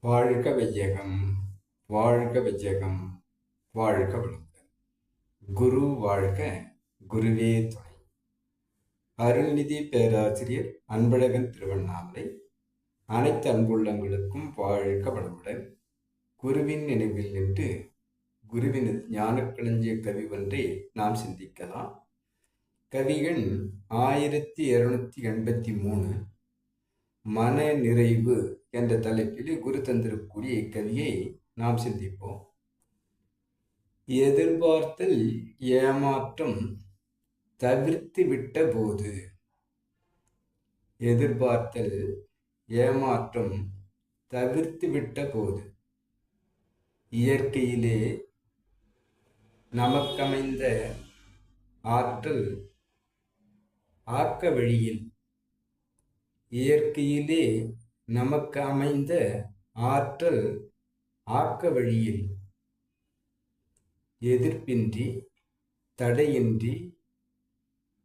வாழ்க வையகம் வாழ்க வையகம் வாழ்க வளமுடன். குரு வாழ்க குருவே துணை. அருள்நிதி பேராசிரியர் அன்பழகன் திருவண்ணாமலை அனைத்து அன்புள்ளங்களுக்கும் வாழ்க வளமுடன். குருவின் நினைவில் நின்று குருவின் ஞானக்களஞ்சிய கவி ஒன்றை நாம் சிந்திக்கலாம். கவிகள் ஆயிரத்தி இருநூத்தி எண்பத்தி மூணு மன நிறைவு என்ற தலைப்பில் குரு தந்திருக்கூடிய இக்கவியை நாம் சிந்திப்போம். எதிர்பார்த்தல் ஏமாற்றம் தவிர்த்து விட்ட போது எதிர்பார்த்தல் ஏமாற்றம் தவிர்த்து விட்ட போது இயற்கையிலே நமக்கமைந்த ஆற்றல் ஆக்க வழியில் இயற்கையிலே நமக்கு அமைந்த ஆற்றல் ஆக்க வழியில் எதிர்ப்பின்றி தடையின்றி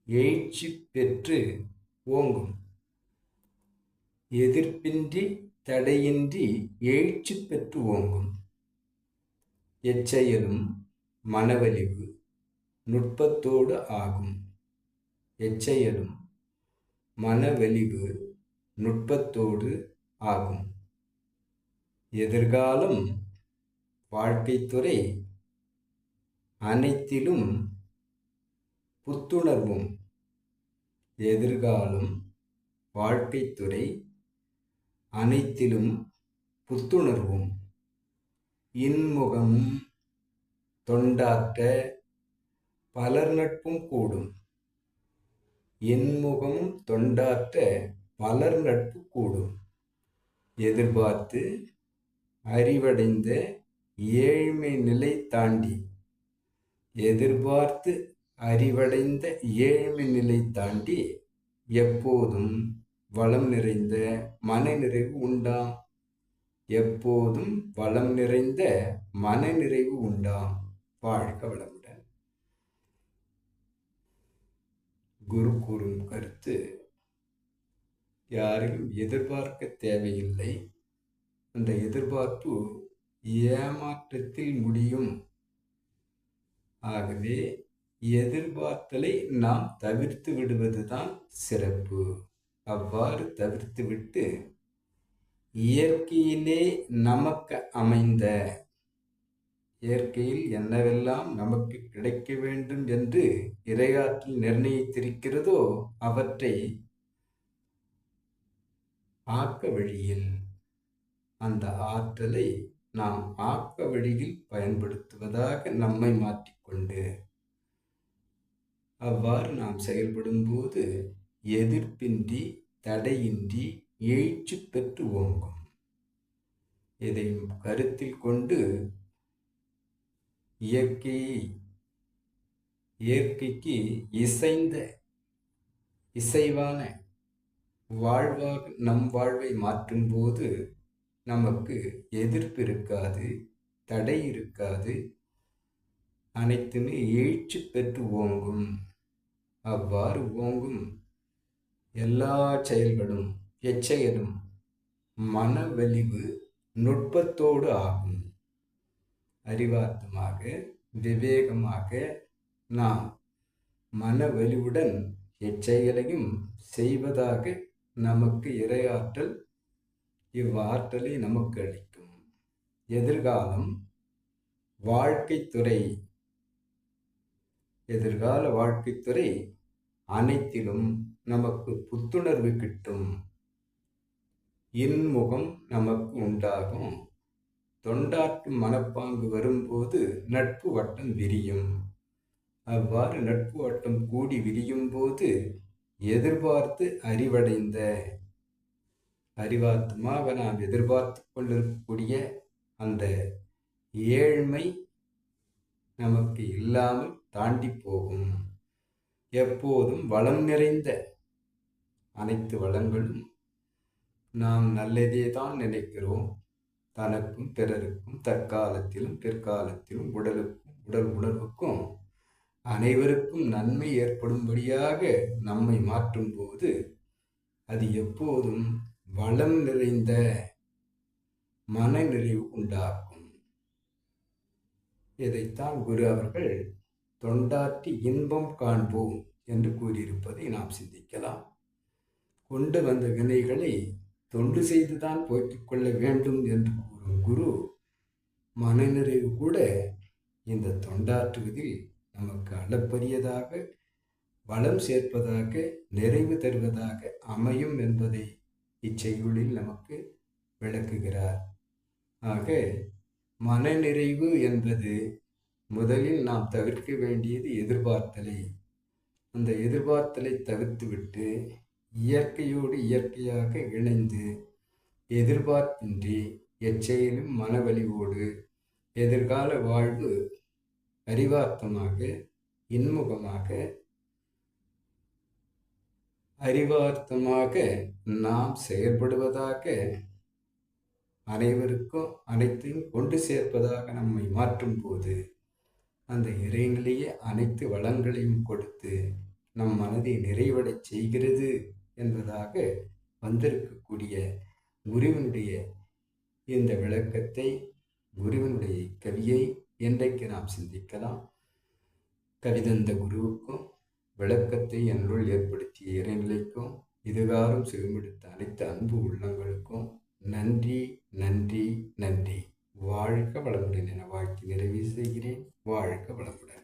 எழுச்சி பெற்று ஓங்கும். எதிர்ப்பின்றி தடையின்றி எழுச்சி பெற்று ஓங்கும். எச்செயலும் மனவலிவு நுட்பத்தோடு ஆகும். எச்செயலும் மனவலிவு நுட்பத்தோடு ஆகும். எதிர்காலம் வாழ்க்கைத்துறை அனைத்திலும் புத்துணர்வும். எதிர்காலம் வாழ்க்கைத்துறை அனைத்திலும் புத்துணர்வும். இன்முகமும் தொண்டாற்ற பலர் நட்பும் கூடும். இன்முகமும் தொண்டாற்ற பலர் நட்பு கூடும். எதிர்பார்த்து அறிவடைந்த ஏழ்மை நிலை தாண்டி எதிர்பார்த்து அறிவடைந்த ஏழ்மை நிலை தாண்டி எப்போதும் வளம் நிறைந்த மனநிறைவு உண்டாம். எப்போதும் வளம் நிறைந்த மனநிறைவு உண்டாம். வாழ்க வளமுடன். குரு கூறும் கருத்து யாரையும் எதிர்பார்க்க தேவையில்லை. அந்த எதிர்பார்ப்பு ஏமாற்றத்தில் முடியும். ஆகவே எதிர்பார்த்தலை நாம் தவிர்த்து விடுவதுதான் சிறப்பு. அவ்வாறு தவிர்த்து விட்டு இயற்கையிலே நமக்கு அமைந்த இயற்கையில் என்னவெல்லாம் நமக்கு கிடைக்க வேண்டும் என்று இறையாற்றில் நிர்ணயித்திருக்கிறதோ அவற்றை ஆக்க வழியில் அந்த ஆற்றலை நாம் ஆக்க வழியில் பயன்படுத்துவதாக நம்மை மாற்றிக்கொண்டு அவ்வாறு நாம் செயல்படும்போது எதிர்ப்பின்றி தடையின்றி எழுச்சி பெற்று ஓங்கும். இதை கருத்தில் கொண்டு இயற்கையை இயற்கைக்கு இசைந்த இசைவான வாழ்வாக நம் வாழ்வை மாற்றும்போது நமக்கு எதிர்ப்பு இருக்காது தடை இருக்காது. அனைத்துமே எழுச்சி பெற்று ஓங்கும். அவ்வாறு ஓங்கும் எல்லா செயல்களும் எச்செயலும் மனவலிவு நுட்பத்தோடு ஆகும். அறிவார்த்தமாக விவேகமாக நாம் மனவலிவுடன் எச்செயலையும் செய்வதாக நமக்கு இறையாற்றல் இவ்வாற்றலை நமக்கு அளிக்கும். எதிர்காலம் வாழ்க்கைத்துறை எதிர்கால வாழ்க்கைத்துறை அனைத்திலும் நமக்கு புத்துணர்வு கிட்டும். இன்முகம் நமக்கு உண்டாகும். தொண்டாற்று மனப்பாங்கு வரும்போது நட்பு வட்டம் விரியும். அவ்வாறு நட்பு வட்டம் கூடி விரியும் போது எதிர்பார்த்து அறிவடைந்த அறிவார்த்தமாக நாம் எதிர்பார்த்து கொண்டிருக்கக்கூடிய அந்த ஏழ்மை நமக்கு இல்லாமல் தாண்டி போகும். எப்போதும் வளம் நிறைந்த அனைத்து வளங்களும் நாம் நல்லதே தான் நினைக்கிறோம். தனக்கும் பிறருக்கும் தற்காலத்திலும் பிற்காலத்திலும் உடலுக்கும் உடல் உணர்வுக்கும் அனைவருக்கும் நன்மை ஏற்படும்படியாக நம்மை மாற்றும்போது அது எப்போதும் வளம் நிறைந்த மன நிறைவு உண்டாகும் இதைத்தான் குரு அவர்கள் தொண்டாற்றி இன்பம் காண்போம் என்று கூறியிருப்பதை நாம் சிந்திக்கலாம். கொண்டு வந்த வினைகளை தொண்டு செய்துதான் போக்கிக் கொள்ள வேண்டும் என்று கூறும் குரு மனநிறைவு கூட இந்த தொண்டாற்றுவதில் நமக்கு அளப்பரியதாக வளம் சேர்ப்பதாக நிறைவு தருவதாக அமையும் என்பதை இச்செய்யுளில் நமக்கு விளக்குகிறார். ஆக மனநிறைவு என்பது முதலில் நாம் தவிர்க்க வேண்டியது எதிர்பார்த்தலை. அந்த எதிர்பார்த்தலை தவிர்த்துவிட்டு இயற்கையோடு இயற்கையாக இணைந்து எதிர்பார்ப்பின்றி எச்செயலும் மனவழிவோடு எதிர்கால வாழ்வு அறிவார்த்தமாக இன்முகமாக அறிவார்த்தமாக நாம் செயல்படுவதாக அனைவருக்கும் அனைத்தையும் கொண்டு சேர்ப்பதாக நம்மை மாற்றும் போது அந்த இறைநிலையே அனைத்து வளங்களையும் கொடுத்து நம் மனதை நிறைவடை செய்கிறது என்பதாக வந்திருக்கக்கூடிய குருவினுடைய இந்த விளக்கத்தை குருவினுடைய கவியை என்றைக்கு நாம் சிந்திக்கலாம்? கவிதந்த குருவுக்கும் விளக்கத்தை என்னுள் ஏற்படுத்திய இறைநிலைக்கும் இதுகாரும் செவிமெடுத்த அனைத்து அன்பு உள்ளங்களுக்கும் நன்றி நன்றி நன்றி. வாழ்க வளமுடன் என வாழ்த்தி நிறைவு செய்கிறேன். வாழ்க வளமுடன்.